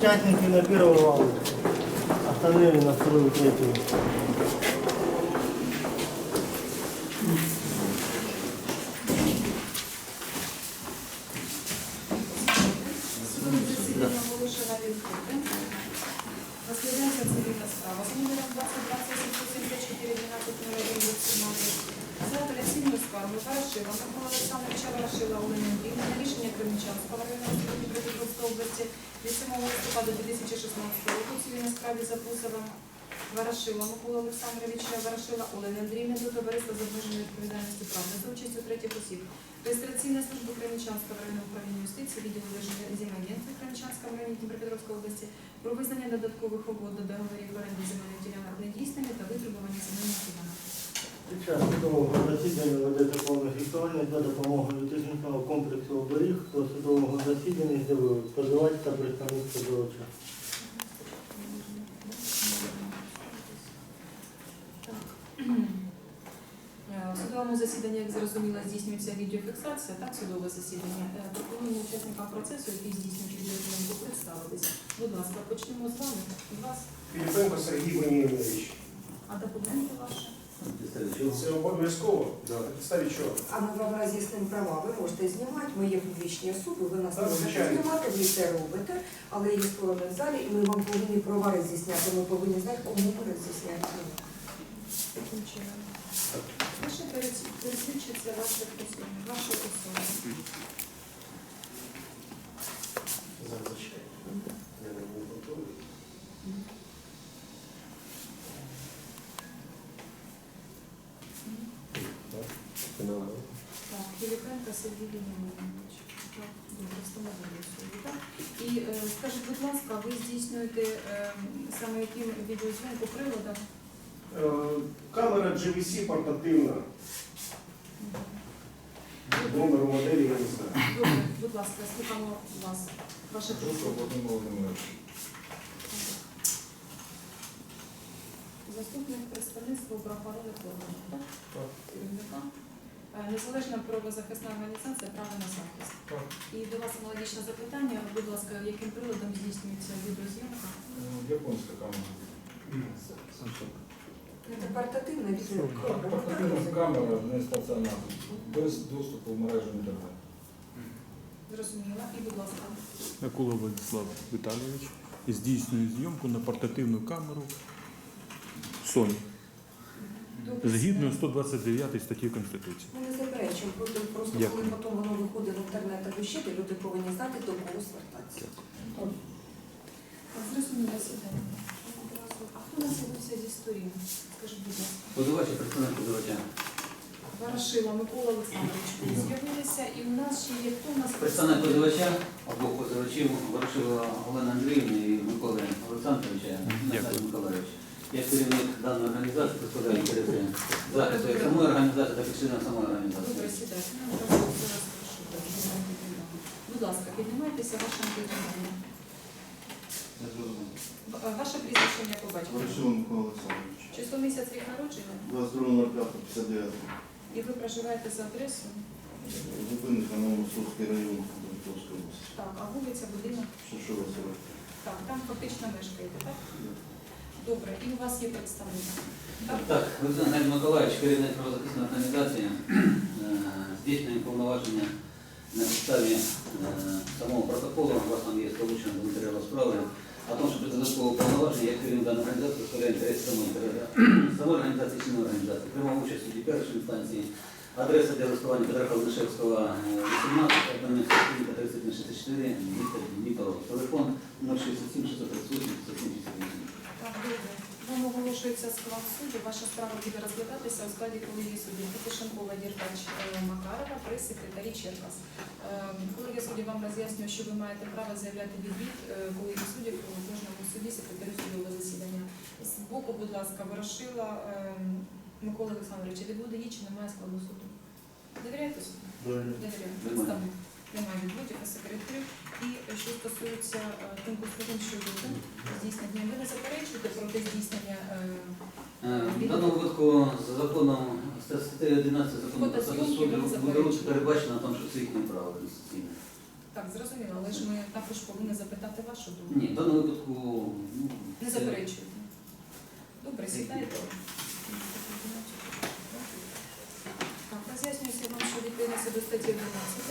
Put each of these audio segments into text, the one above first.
Участники на первом раунде, остановили на вторую, третью. Засідання оголошено відкритим. Розглядається цивільна справа. За номером 20 774 12 01 17. За апеляційною скаргою Ворошила Микола Олександровича Ворошила Олени Андріївни на рішення Кременчанського районного суду Дніпропетровської області від 7 листопада 2016 року в цивільній справі за позовом Ворошила Микола Олександровича Ворошила Олени Андріївни до товариства з обмеженою відповідальністю правди за участю третіх осіб. Реєстраційна служба Кременчанського районного управління юстиції, відділу земагентства Кременчанського районі Дніпропетровської області про визнання додаткових угод до договорів оренди земельних ділянок недійсними та витребування земельних ділянок. Під час судового засідання ведеться повне фіксування за допомогою витичного комплексу оберіг до судового засідання з'явили позивач та представник. Е, У судовому засіданні, як зрозуміло, здійснюється відеофіксація, так, судове засідання. Е, Пропонуємо учасникам процесу, які здійснюють відеозйомку, представитися. Будь ласка, почнемо з вами. Вас. Філіпенко Сергій Ванілович. А документи ваші? Це обов'язково? На підставі чого? А ми вам роз'яснимо права. Ви можете знімати, ми є публічні особи, ви нас Так, можете звичайно. знімати, ви це робите, але є сторони в залі, і ми вам повинні права роз'ясняти. Ми повинні знати, кому ми роз'ясняємо. Таким чином. Ваше пересвідчиться ваша особа. Не готовий. Так, Філіпенко Сергій Леонідович. Так, добре, встановлюємо собі, так? І е, скажіть, будь ласка, ви здійснюєте е, саме яким відеозйомку приладом? Е, Камера GVC портативна. Номеру моделі я не знаю. Добре, будь ласка, слухаємо вас. Ваше прізвище. Заступник представництва правоохоронних органів, так? Керівника. Е, Незалежна правозахисна організація право на захист. І до вас аналогічне запитання. Будь ласка, яким приладом здійснюється відеозйомка? Японська камера. Це портативна Портативна камера не стаціонарна, без доступу в мережу інтернету. Зрозуміла. І, будь ласка, Микола Владислав Віталійович здійснює зйомку на портативну камеру Sony згідно 129 статті Конституції. Ми не заперечуємо, просто, просто Дякую. коли потім воно виходить в інтернет або ще, де люди повинні знати, до кого звертатися. Зрозуміло сідання. З'явився зі сторін? Скажіть, будь ласка. Позивач представник позивача. Ворошила Микола Олександрович. Ви З'явилися і у нас ще є хто у нас Представник позивача, обох позивачів Ворошила Олена Андріївна і Миколи Олександровича Наталія Миколаївич. Я керівник даної організації, представляю інтереси захисту як самої організації, так і членів самої Добре, організації. сідайте. Ну, зараз прошу. Будь ласка, піднімайтеся ваше питання. Ваше прізвище ім'я по батькові. Микола Олександрович. Число місяць рік народження 22.05.59. і ви проживаєте за адресою. Зупинка на Московський район Дніпровської області. Так, а вулиця, будинок. Шишова 40. Так, там фактично мешкаєте, так? Добре, і у вас є представник. Так? Так, Олександр Миколаївич, керівник правозахисної організації, е, здійснює повноваження на підставі е, самого протоколу, у вас там є долучено до матеріалу справи, тому, що при додаткового повноваження, як керівник даної організації, представляє інтереси самої інтереси- самої організації, членів організації. Приймав участь у суді першої інстанції, адреса для листування Петра Калнишевського, е, 18, Кам'янецька сторінка 3064, місто Дніпро, телефон 067 638 5768. Так, добре. Вам оголошується склад суду. Ваша справа буде розглядатися у складі колегії суддів Петишенкова, Діркач, Макарова при секретарі Черкас. Е, Колегія суддів вам роз'яснює, що ви маєте право заявляти відвід е, колегії суддів у кожному суді секретарю судового засідання. З боку, будь ласка, Ворошила е, Микола Олександровича відводи є чи немає складу суду? Довіряєте суду? Довіряю. Представник. Немає відводів а секретарю. І що стосується пункту сторін щодо здійснення, ви не заперечуєте проти здійснення Е, В даному випадку за законом статтею 11 закону про статус не буде передбачено, тому що це їхнє право конституційне. Так, зрозуміло, але ж ми також повинні запитати вашу думку. Ні, в даному випадку ну, Не це- заперечуєте. Добре, сідайте. Так, роз'яснюється вам, що відповідно до статті 11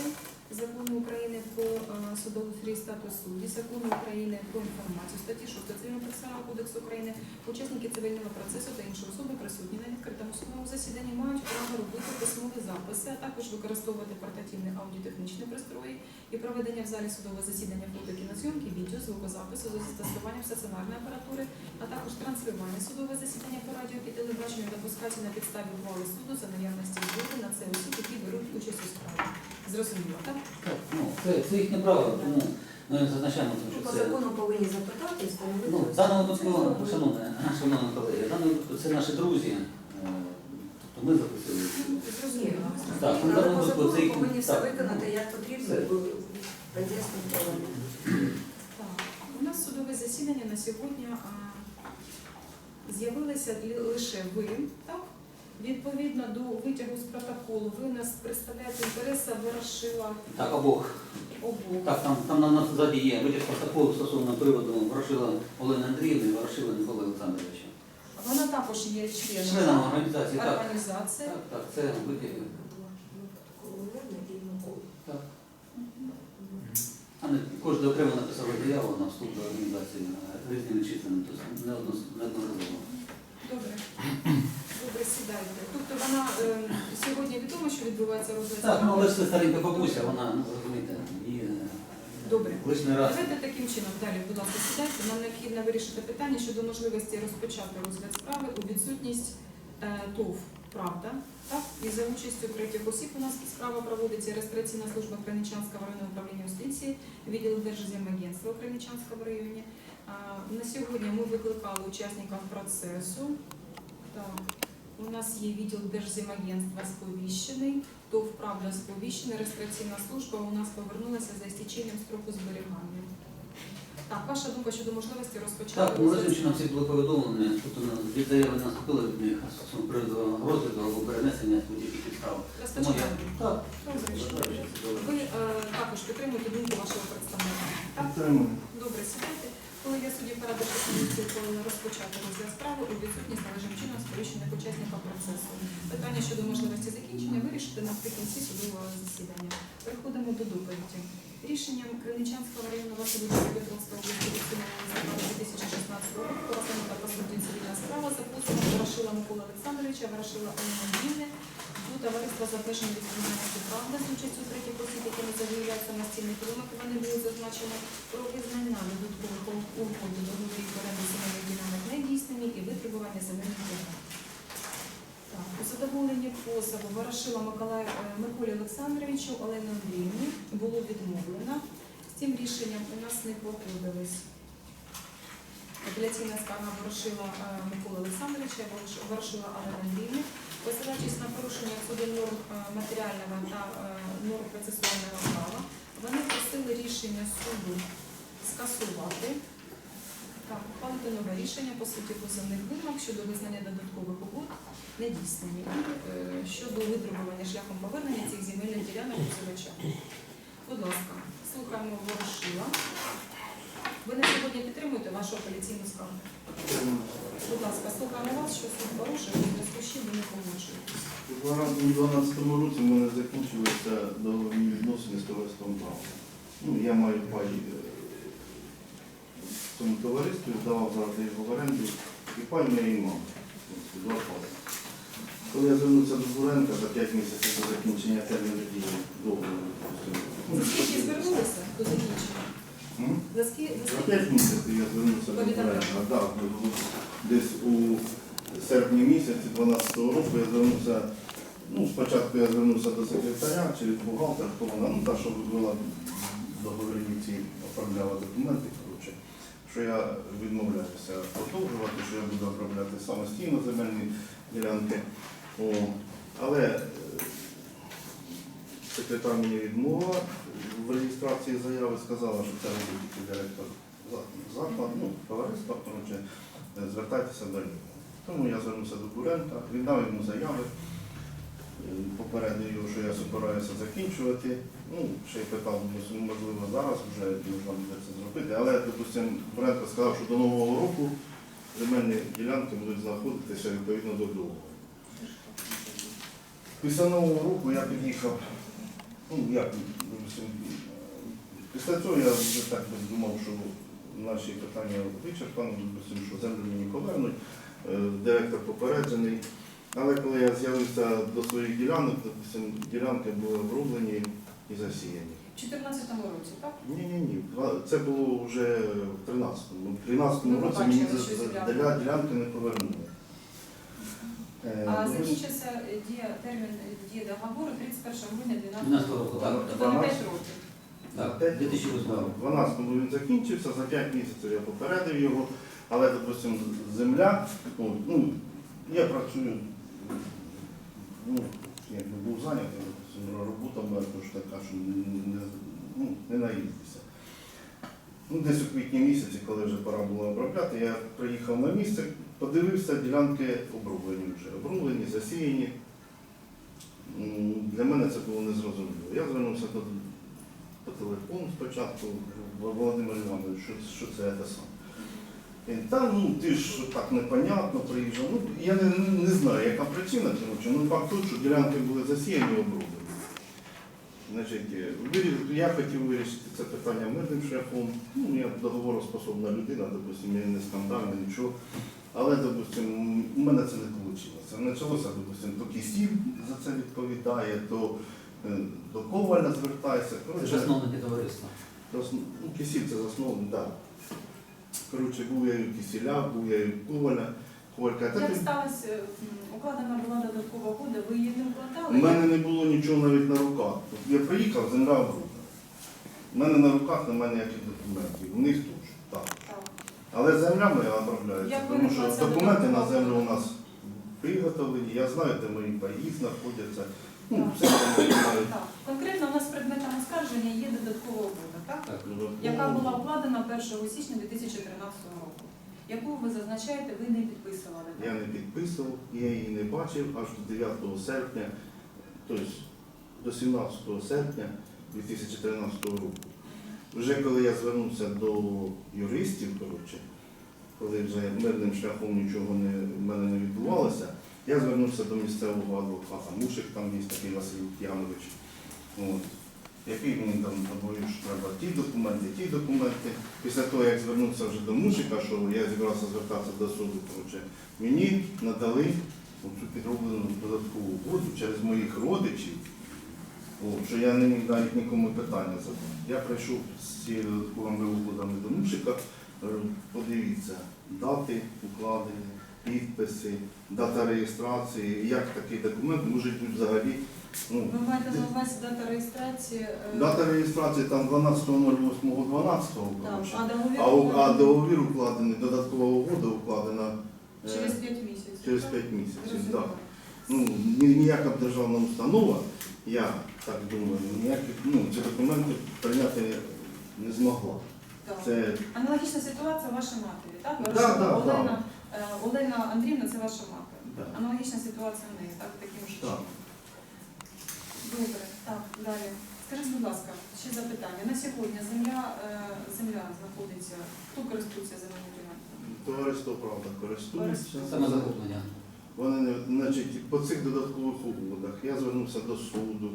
Закону України про е, судоустрій статус судді, Закону України про інформацію, статті 6 Цивільного процесуального кодексу України, учасники цивільного процесу та інші особи присутні на відкритому судовому засіданні мають право робити письмові записи, а також використовувати портативні аудіотехнічні пристрої і проведення в залі судового засідання фото, кінозйомки, відео, звукозапису за застосуванням стаціонарної апаратури, а також транслювання судового засідання по радіо і телебаченню допускається на підставі ухвали суду за наявності згоди на це осіб, які беруть участь у справі. Зрозуміло, так? Так, ну, це, це їхнє право, тому ми зазначаємо, тому По що це. закону повинні запитати і встановити. Ну, в даному випадку, шановне, шановні колеги, в даному випадку це наші друзі, е, тобто ми запросили. Ну, Зрозуміло. Так, ну, Але даному по випадку закону це їх- повинні все так. виконати як потрібно, Все. бо радянським правом. Так, у нас судове засідання на сьогодні а, з'явилися лі- лише ви, так? Відповідно до витягу з протоколу, ви нас представляєте інтереси Ворошила Так, обох. обох. Так, там, там на нас ззаді є витяг протоколу стосовно приводу Ворошила Олени Андріївни і Ворошила Миколи Олександровича. Вона також є членом Членом організації, так. організації. Так, так, це витяг. Так. А не кожен окремо написав заяву на вступ до організації е, різними числами, тобто не. Добре. Добре, сідайте. Тобто вона е, сьогодні відомо, що відбувається розгляд Так, ну але ж це старенька бабуся, вона, ну розумієте, і Добре. лишний раз. Давайте таким чином далі, будь ласка, сідайте. Нам необхідно вирішити питання щодо можливості розпочати розгляд справи у відсутність е, ТОВ Правда. Так? І за участю третіх осіб у нас справа проводиться реєстраційна служба Краничанського районного управління юстиції, відділ Держземагентства у Краничанському районі. А, на сьогодні ми викликали учасників процесу. Так. У нас є відділ Держземагентства сповіщений, ТОВ Правда сповіщений, реєстраційна служба у нас повернулася за істеченням строку зберігання. Так, ваша думка щодо можливості розпочати Так, ну розгляд разом чином всі були повідомлені, тобто ну, від заяви не наступили від них стосовно приводу розгляду або перенесення будь-яких підстав. Тому я Розпочинаємо. так, що що. Ви е, також підтримуєте думку вашого представника. Так? Підтримую. Добре, сідайте. Коли я судді порада комісії повинна розпочати розгляд справи у відсутність належним чином сповіщених учасників процесу. Питання щодо можливості закінчення вирішити наприкінці судового засідання. Переходимо до доповіді. Рішенням Криничанського районного суду Дніпропетровської області від 2016 року розглянута по суді справа за Ворошила Миколи Олександровича, Ворошила Олени Андріївни до товариства з обмеженою відповідальністю правда з участю третіх осіб, які не заявляють самостійних вимог, вони були зазначені про визнання додаткових угод договорів оренди земельних ділянок недійсними і витребування земельних ділянок. У задоволенні позову Ворошила Миколаю е, Миколі Олександровичу Олені Андріївні було відмовлено. З цим рішенням у нас не погодились. Апеляційна скарга Ворошила е, Миколи Олександровича, Ворошила Олени Андріївни, посилаючись на порушення суду норм е, матеріального та е, норм процесуального права, вони просили рішення суду скасувати та ухвалити нове рішення по суті позовних вимог щодо визнання додаткових угод недійсними щодо витребування шляхом повернення цих земельних ділянок позивача. Будь ласка, слухаємо Ворошила. Ви на сьогодні підтримуєте вашу апеляційну скаргу? Будь ласка, слухаємо вас, що суд порушив, в зв'язку з чим ви не погоджуєтесь. У 2012 році в мене закінчилися договірні відносини з товариством права. Ну, я маю паї е, в цьому товаристві, здавав завжди його в оренду, і пай моєї мами. Два паї. Коли я звернувся до Буренка за 5 місяців до закінчення терміну дії договору. За скільки звернулися до закінчення? М? За? 5 місяців я звернувся до. Да, десь у серпні місяці 2012 року я звернувся, ну, спочатку я звернувся до секретаря через бухгалтера, хто вона, ну та, що вела договірні ці, оформляла документи, коротше, що я відмовляюся продовжувати, що я буду обробляти самостійно земельні ділянки. О, але е, секретар мені відмовила в реєстрації заяви, сказала, що це робить тільки директор закладу, ну, товариства, коротше, е, звертайтеся до нього. Тому я звернувся до Буренка, віддав йому заяви, е, попередив його, що я збираюся закінчувати. Ну, ще й питав, можливо, зараз вже можна буде це зробити, але, допустимо, Бренко сказав, що до Нового року земельні ділянки будуть знаходитися відповідно до договору. Після Нового року я під'їхав, ну як, допустим, після цього я вже так би думав, що наші питання вичерпані, допустим, що землю мені повернуть, Е, директор попереджений. Але коли я з'явився до своїх ділянок, допустим, ділянки були оброблені і засіяні. В 2014 році, так? Ні, ні, ні. Це було вже в 13-му. В 13-му році мені ділянки не повернули. Е, А ну, закінчився дія, термін дії договору 31 грудня 12 2012 року. Тобто на 5 років. Так, 2008 року. В 12-му він закінчився, за 5 місяців я попередив його, але, допустим, земля, ну, ну, я працюю, ну, якби був зайнятий, робота моя тож така, що не, не, ну, не наїздився. Ну, десь у квітні місяці, коли вже пора було обробляти, я приїхав на місце, подивився, ділянки оброблені вже, оброблені, засіяні. Для мене це було незрозуміло. Я звернувся по телефону спочатку, Володимир Іванович, що, що це те саме. Він, та ну ти ж так непонятно приїжджав. Ну, я не, не знаю, яка причина цього, чи ну факт тут, що ділянки були засіяні і оброблені. Значить, я хотів вирішити це питання мирним шляхом. Ну, я договороспособна людина, допустим, я не скандальна, нічого. Але, допустим, у мене це не вийшло. Почалося, допустим, то Кисів за це відповідає, то е, до Коваля звертається. Це ж основники товариства. Ну, Кисіль це засновник, так. Да. Коротше, був я і у Кисіля, був я і у Коваля. Як сталося, укладена була додаткова угода, ви її не У мене не було нічого навіть на руках. Я приїхав, земля обрубана. У мене на руках немає ніяких документів. У них теж. Але земля моя обробляється, тому що документи на землю у нас виготовлені. Я знаю, де мої паї знаходяться. Ну, все знаю. Так. Конкретно у нас предметом оскарження є додаткова угода, так? Так. яка була укладена 1 січня 2013 року, яку ви зазначаєте, ви не підписували. так? Я не підписував, я її не бачив аж до 9 серпня, тобто до 17 серпня 2013 року. Вже коли я звернувся до юристів, коротше, коли вже мирним шляхом нічого не, в мене не відбувалося, я звернувся до місцевого адвоката. Мушик там є такий Василь Янович, який мені там говорив, що треба ті документи, ті документи. Після того, як звернувся вже до Мушика, що я зібрався звертатися до суду, коротше, мені надали цю підроблену додаткову угоду через моїх родичів, о, що я не міг навіть нікому питання задати. Я прийшов з цією додатковими угодами до Мушика, подивіться, дати укладені, підписи, дата реєстрації, як такий документ може бути взагалі. Ну, Ви маєте на увазі дата реєстрації? е, Дата реєстрації там 12.08.12, так, коротше. а договір А, у- а укладений договір укладений, додаткова угода укладена е, через 5 місяців. через так? 5 місяців. Зрозуміло. Так. Ну, ні- ніяка державна установа, я так думаю, ніяких, ну, ці документи прийняти не змогла. Так. Це Аналогічна ситуація вашій матері, так? Да, да, Олена, е, Олена Андрівна це ваша мати. Да. Аналогічна ситуація в неї, так, таким же так. чином. Добре, так, далі. Скажіть, будь ласка, ще запитання. На сьогодні земля, е, земля знаходиться, хто користується земельною ділянкою? Товариство правда користується. Саме захоплення. Вони не значить по цих додаткових угодах я звернувся до суду.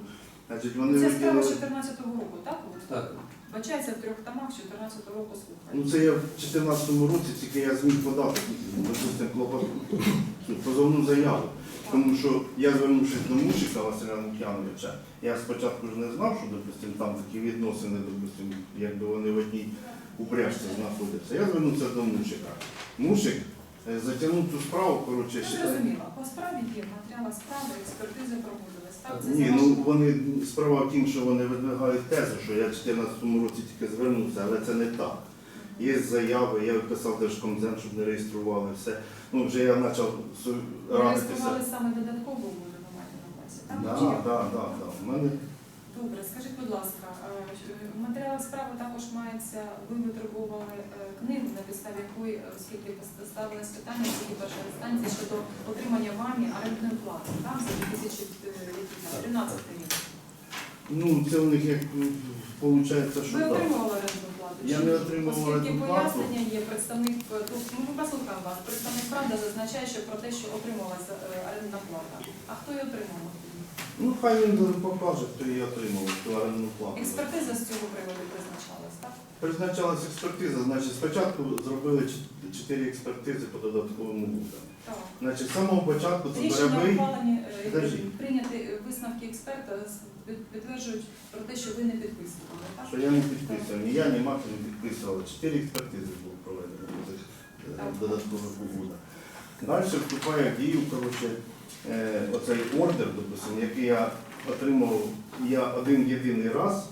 Значить, вони Це справа виділили. 14 року, так? Так. Бачається в трьох томах 14 року слухання. Ну це я в 2014 році, тільки я зміг подати допустим, клопот, цю позовну заяву. Тому що я звернувшись до Мушика Василя Лук'яновича, я спочатку ж не знав, що допустим, там такі відносини, допустим, якби вони в одній упряжці знаходяться. Я звернувся до Мушика. Мушик е, затягнув цю справу, коротше, Я ще. зрозуміла. По справі є матеріали справи, експертизи проводились. Так, це Ні, ну вони справа в тім, що вони видвигають тезу, що я в 2014 році тільки звернувся, але це не так. Є заяви, я писав Держкомзем, щоб не реєстрували все. Ну вже я почав су- радитися. реєстрували саме додаткову угоду, ви маєте на увазі, так? Чи як? да, да. У мене Добре, скажіть, будь ласка, е, в матеріалах справи також мається, ви витребували е, книгу, на підставі якої, е, оскільки ставилось питання суді першої інстанції щодо отримання вами орендної плати, так, за 2013 рік. Ну, це у них як виходить, що Ви так. отримували орендну плату? Я не отримував Оскільки орендну плату. пояснення є, представник, ну, ми послухаємо вас, представник правда зазначає, що про те, що отрималася е, орендна плата. А хто її отримував? Ну, хай він покаже, хто її отримав, ту орендну плату. Експертиза з цього приводу призначалась, так? Призначалась експертиза, значить, спочатку зробили чот- чотири експертизи по додатковому вуду. Так. Значить, з самого початку це Рішення Барабей, ухвалені, е, е, висновки експерта з- під- підтверджують про те, що ви не підписували, так? що я не підписував, ні я, ні мати не підписували. Чотири експертизи було проведено до цих е, додаткових угодах. Далі вступає в дію, коротше, оцей ордер, допустимо, який я отримав, я один єдиний раз,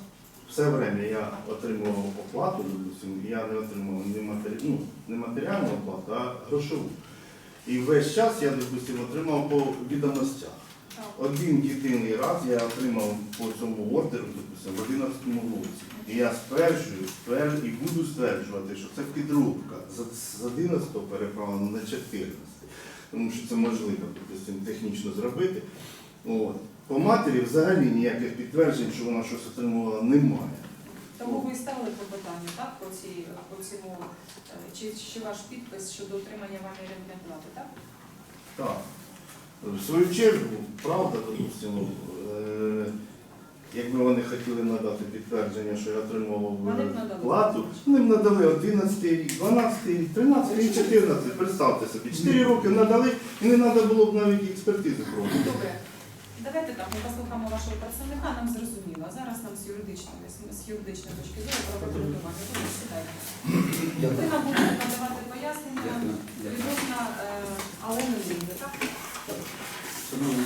все время я отримував оплату, допустимо, я не отримував не, матері... ну, не матеріальну оплату, а грошову. І весь час я, допустимо, отримав по відомостях. Один єдиний раз я отримав по цьому ордеру, допустимо, в 11 році. І я стверджую, стверджую і буду стверджувати, що це підробка з- з 11 переправлено на 14. Тому що це можливо, допустим, технічно зробити. От. По матері взагалі ніяких підтверджень, що вона щось отримувала, немає. Тому ви ставили попитання, так, по, цій, по цьому, е, чи, чи ваш підпис щодо отримання вами орендної плати, так? Так. В свою чергу, правда, допустимо, якби вони хотіли надати підтвердження, що я отримував е, плату, вони б надали 11 рік, 12 рік, 13 рік, 14. Представте собі, 4 роки надали і не треба було б навіть експертизу проводити. Добре. Давайте так, ми послухаємо вашого представника, нам зрозуміло. Зараз нам з юридичної, з юридичної точки зору прокоментувати. Ви нам будете надавати пояснення відносно е, Алени Лінди, так? Шановні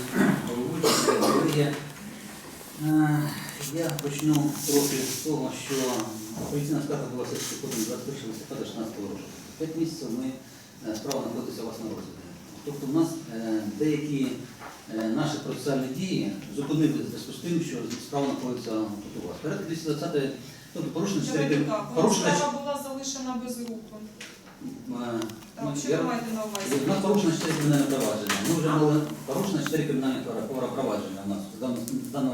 я почну трохи з того, що поліційна скарга була таки подана 21 листопада 16 року. П'ять місяців ми е, справа знаходиться у вас на розгляді. Тобто в нас е, деякі е, наші процесуальні дії зупинилися в зв'язку з тим, що справа знаходиться тут у вас. Порядок 220, тобто порушено 4 Давайте порушено справа була залишена без руку. Е, Так, ну, що я- маєте на увазі? у нас порушено 4 кримінальне провадження. Ми вже мали порушено 4 кримінальні провадження у нас в дан-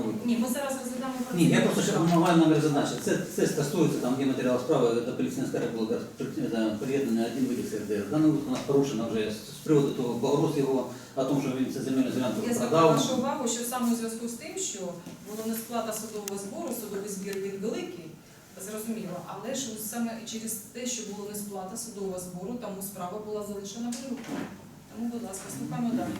випадку. Ні, ми зараз розглядаємо Ні, я просто ще намагаю номер зазначити. Це, це стосується там є матеріал справи, до поліційної скарги було приєднаний один вид СРД. В даному випадку у нас порушено вже з з приводу того погроз його, о тому, що він це земельну ділянку Я звертаю продав. вашу увагу, що саме у зв'язку з тим, що було несплата судового збору, судовий збір він великий, зрозуміло, але ж саме через те, що було несплата судового збору, тому справа була залишена без рук. Тому, будь ласка, слухаємо далі.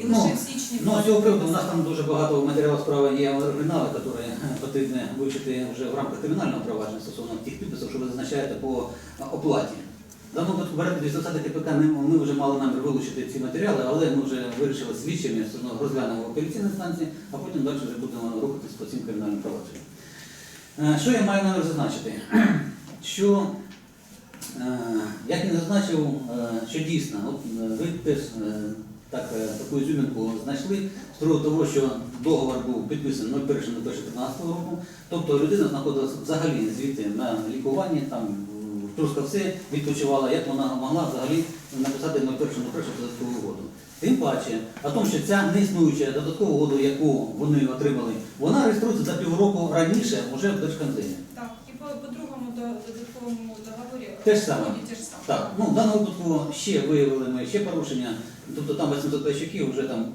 І Ну, лише в січні Ну, з цього приводу у нас там дуже багато матеріалу справи є оригінали, які потрібно вивчити вже в рамках кримінального провадження стосовно тих підписів, що ви зазначаєте по оплаті. В даному випадку порядку 220 КПК ми, вже мали намір вилучити ці матеріали, але ми вже вирішили все розглянемо в апеляційній інстанції, а потім далі вже будемо рухатись по цим кримінальним провадженням. Е, Що я маю намір зазначити? Що Е, Як він зазначив, е, що дійсно, от ви теж так, таку ізюмінку знайшли з того, що договор був підписаний 01.01.13 року, тобто людина знаходилася взагалі звідти на лікуванні, там в Трускавці відпочивала, як вона могла взагалі написати 01.01 додаткову угоду. Тим паче, о тому, що ця неіснуюча додаткова угода, яку вони отримали, вона реєструється за півроку раніше вже в Держконземі. Так, і по, по другому до- додатковому договорі Те ж саме. ті ж саме. Так, ну в даному випадку ще виявили ми ще порушення. Тобто там 800 пайщиків, вже там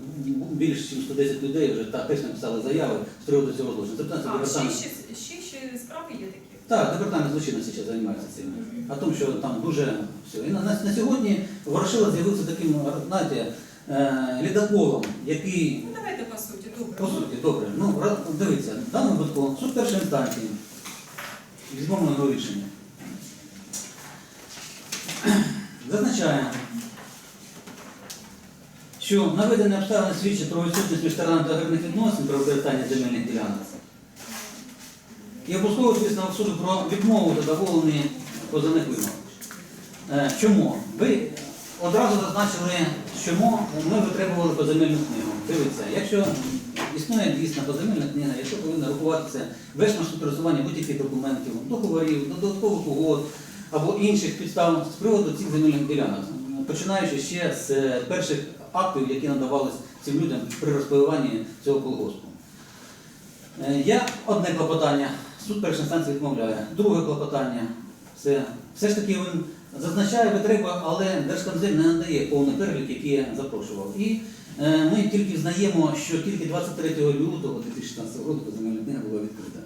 більше, ніж 110 людей вже так теж написали заяви з приводу цього злочину. Ще, департамент. ще, ще, ще справи є такі? Так, департамент злочинності зараз займається цим. А тому, що там дуже все. І на, на, на сьогодні Ворошилов з'явився таким, знаєте, е, лідоколом, який давайте по суті, добре. по суті, добре. Ну, дивіться, в даному випадку суд першої інстанції. Візьмемо рішення. Зазначає, що наведені обставини свідчать про відсутність між сторонами договірних відносин про використання земельних ділянок. І обов'язково висновок суду про відмову задоволені позовних вимог. Е, Чому? Ви одразу зазначили, чому ми витребували поземельну книгу. Дивіться, якщо існує дійсно поземельна книга, якщо повинна рахуватися весь маршрут пересування будь-яких документів, договорів, додаткових угод або інших підстав з приводу цих земельних ділянок, починаючи ще з е, перших актів, які надавалися цим людям при розпаюванні цього колгоспу. Е, Я одне клопотання, суд першої інстанції відмовляє. Друге клопотання, все, все ж таки він зазначає потребу, але Держкомзем не надає повний перелік, який я запрошував. І е, ми тільки знаємо, що тільки 23 лютого 2016 року земельна книга була відкрита.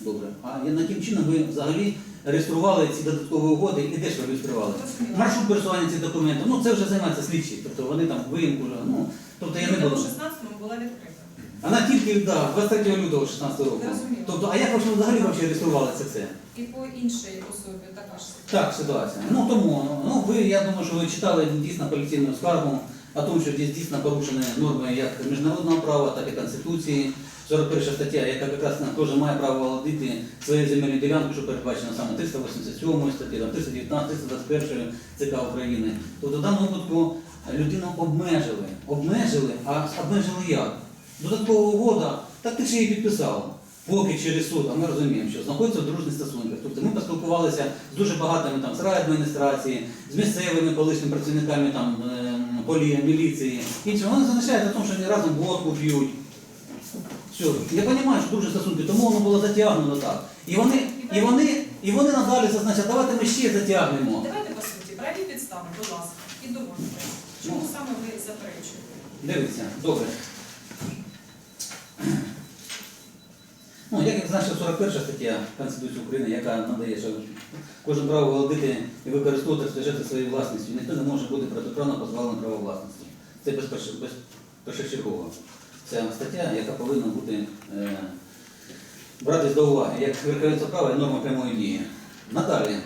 Добре. А яким чином ви взагалі реєстрували ці додаткові угоди і де ж ви реєстрували? Маршрут пересування цих документів, ну це вже займаються слідчі, тобто вони там виїмку вже, ну, тобто я не буду. 16-му була відкрита. Вона тільки да, 23 лютого 16 року. Зрозуміло. Тобто, а як ви взагалі вообще реєстрували це все? І по іншій особі така ж ситуація. Так, ситуація. Ну тому, ну ви, я думаю, що ви читали дійсно поліційну скаргу о тому, що здесь дійсно порушені норми як міжнародного права, так і Конституції. 41 стаття, яка якраз теж має право володіти своєю земельною ділянкою, що передбачено саме 387 статті, 319, 321 ЦК України. Тобто в даному випадку людину обмежили. Обмежили, а обмежили як? Додаткова угода, так ти ж її підписав. Поки через суд, а ми розуміємо, що знаходиться в дружніх стосунках. Тобто ми поспілкувалися з дуже багатими там з райадміністрації, з місцевими колишніми працівниками там е, полі, міліції. Іншим вони зазначають тому, що вони разом водку п'ють. Все, я розумію, що дуже стосунки, тому воно було затягнено так. І вони, і вони, і вони надалі зазначають, давайте ми ще затягнемо. Давайте по суті, праві підстави, будь ласка, і доводьте. Чому саме ви заперечуєте? Дивіться, добре. Я 41 стаття Конституції України, яка надає, що кожен право володіти і використовувати стежити своєю власністю. Ніхто не може бути протиправно позбавлений права власності. Це першочергово. Це стаття, яка повинна бути е, братись до уваги, як верховенство права і норма прямої дії. Надалі.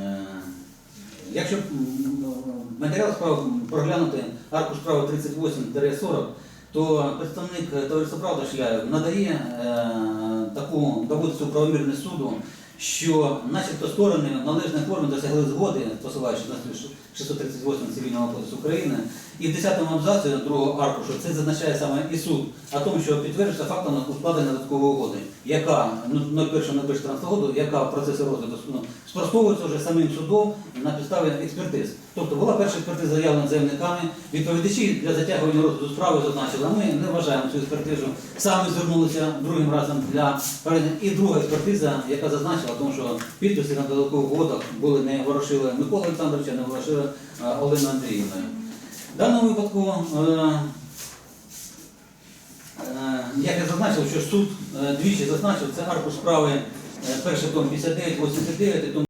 е, Якщо матеріал справи проглянути аркуш справи 38-40, то представник товариства Правда Шляєв надає е, таку доводиться у правомірність суду, що начебто сторони в належній формі досягли згоди, посилаючись на статтю 638 Цивільного кодексу України, і в 10 абзаці другого аркушу це зазначає саме і суд, о тому, що підтверджується фактом укладення додаткової угоди, яка ну, 01.01.14 року, яка в процесі розгляду ну, спростовується вже самим судом на підставі експертиз. Тобто була перша експертиза заявлена заявниками, відповідачі для затягування розгляду справи зазначили, а ми не вважаємо цю експертизу. Саме звернулися другим разом для передання. І друга експертиза, яка зазначила, тому що підписи на додаткових угодах були не Ворошили Микола Олександровича, не Ворошили Олена Андріївна. В даному випадку, е, е, як я зазначив, що суд е, двічі зазначив, це аркуш справи е, перший том 59, 89, і том